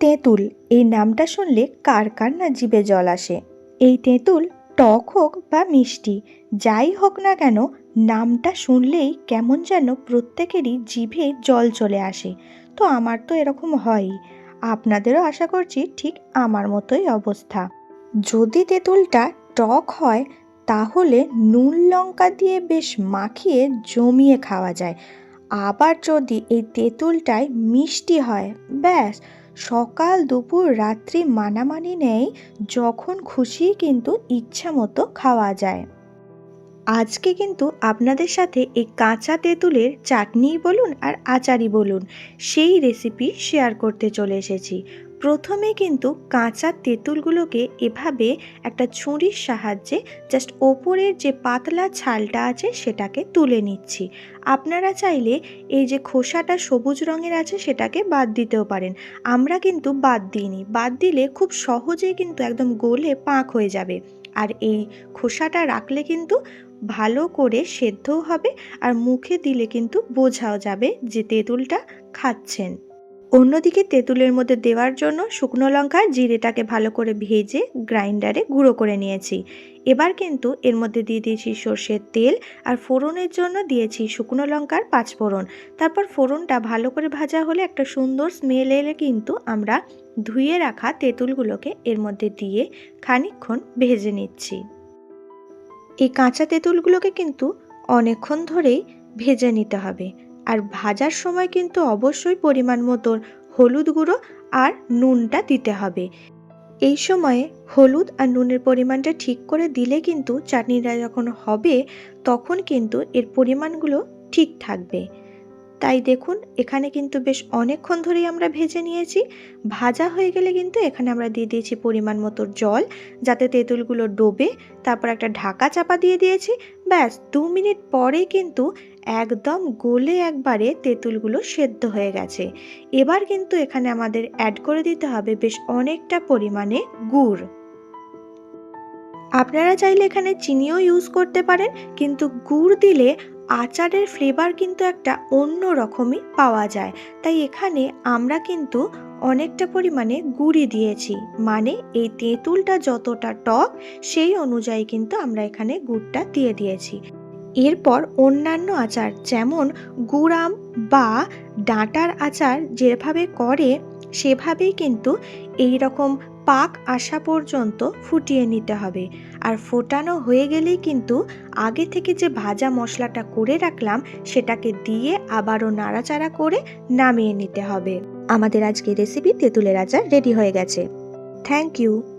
তেঁতুল, এই নামটা শুনলে কার কার না জিভে জল আসে। এই তেঁতুল টক হোক বা মিষ্টি, যাই হোক না কেন, নামটা শুনলেই কেমন যেন প্রত্যেকেরই জিভে জল চলে আসে। তো আমার তো এরকম হয়ই। আপনাদেরও আশা করছি ঠিক আমার মতোই অবস্থা। যদি তেঁতুলটা টক হয়, তাহলে নুন লঙ্কা দিয়ে বেশ মাখিয়ে জমিয়ে খাওয়া যায়। আবার যদি এই তেঁতুলটায় মিষ্টি হয়, ব্যাস। সকাল, দুপুর, রাত্রি মানামানি নেয় যখন খুশি কিন্তু ইচ্ছা মতো খাওয়া যায়। আজকে কিন্তু আপনাদের সাথে এই কাঁচা তেঁতুলের চাটনি বলুন আর আচারই বলুন, সেই রেসিপি শেয়ার করতে চলে এসেছি। প্রথমে কিন্তু কাঁচা তেঁতুলগুলোকে এভাবে একটা ছুরির সাহায্যে জাস্ট ওপরের যে পাতলা ছালটা আছে সেটাকে তুলে নিচ্ছি। আপনারা চাইলে এই যে খোসাটা সবুজ রঙের আছে সেটাকে বাদ দিতেও পারেন। আমরা কিন্তু বাদ দিইনি। বাদ দিলে খুব সহজেই কিন্তু একদম গোলে পাক হয়ে যাবে। আর এই খোসাটা রাখলে কিন্তু ভালো করে সেদ্ধও হবে আর মুখে দিলে কিন্তু বোঝাও যাবে যে তেঁতুলটা খাচ্ছেন। অন্যদিকে তেঁতুলের মধ্যে দেওয়ার জন্য শুকনো লঙ্কা জিরেটাকে ভালো করে ভেজে গ্রাইন্ডারে গুঁড়ো করে নিয়েছি। এবার কিন্তু এর মধ্যে দিয়ে দিয়েছি সর্ষের তেল আর ফোড়নের জন্য দিয়েছি শুকনো লঙ্কার পাঁচ ফোড়ন। তারপর ফোড়নটা ভালো করে ভাজা হলে একটা সুন্দর স্মেল এলে কিন্তু আমরা ধুয়ে রাখা তেঁতুলগুলোকে এর মধ্যে দিয়ে খানিকক্ষণ ভেজে নিচ্ছি। এই কাঁচা তেঁতুলগুলোকে কিন্তু অনেকক্ষণ ধরেই ভেজে নিতে হবে। আর ভাজার সময় কিন্তু অবশ্যই পরিমাণ মতো হলুদ গুঁড়ো আর নুনটা দিতে হবে। এই সময়ে হলুদ আর নুনের পরিমাণটা ঠিক করে দিলে কিন্তু চাটনিটা যখন হবে, তখন কিন্তু এর পরিমাণগুলো ঠিক থাকবে। তাই দেখুন, এখানে কিন্তু বেশ অনেকক্ষণ ধরেই আমরা ভেজে নিয়েছি। ভাজা হয়ে গেলে কিন্তু এখানে আমরা দিয়ে দিয়েছি পরিমাণ মতো জল, যাতে তেঁতুলগুলো ডোবে। তারপর একটা ঢাকা চাপা দিয়ে দিয়েছি। ব্যাস, দু মিনিট পরে কিন্তু একদম গোলে একবারে তেঁতুলগুলো সেদ্ধ হয়ে গেছে। এবার কিন্তু এখানে আমাদের অ্যাড করে দিতে হবে বেশ অনেকটা পরিমাণে গুড়। আপনারা চাইলে এখানে চিনিও ইউজ করতে পারেন, কিন্তু গুড় দিলে আচারের ফ্লেভার কিন্তু একটা অন্য রকমই পাওয়া যায়। তাই এখানে আমরা কিন্তু অনেকটা পরিমাণে গুড়ি দিয়েছি। মানে এই তেঁতুলটা যতটা টক, সেই অনুযায়ী কিন্তু আমরা এখানে গুড়টা দিয়ে দিয়েছি। এরপর অন্যান্য আচার যেমন গুড়াম বা ডাঁটার আচার যেভাবে করে সেভাবেই কিন্তু এই রকম পাক আসা পর্যন্ত ফুটিয়ে নিতে হবে। আর ফোটানো হয়ে গেলেই কিন্তু আগে থেকে যে ভাজা মশলাটা করে রাখলাম, সেটাকে দিয়ে আবারও নাড়াচাড়া করে নামিয়ে নিতে হবে। আমাদের আজকে রেসিপি তেঁতুলের আচার রেডি হয়ে গেছে। Thank you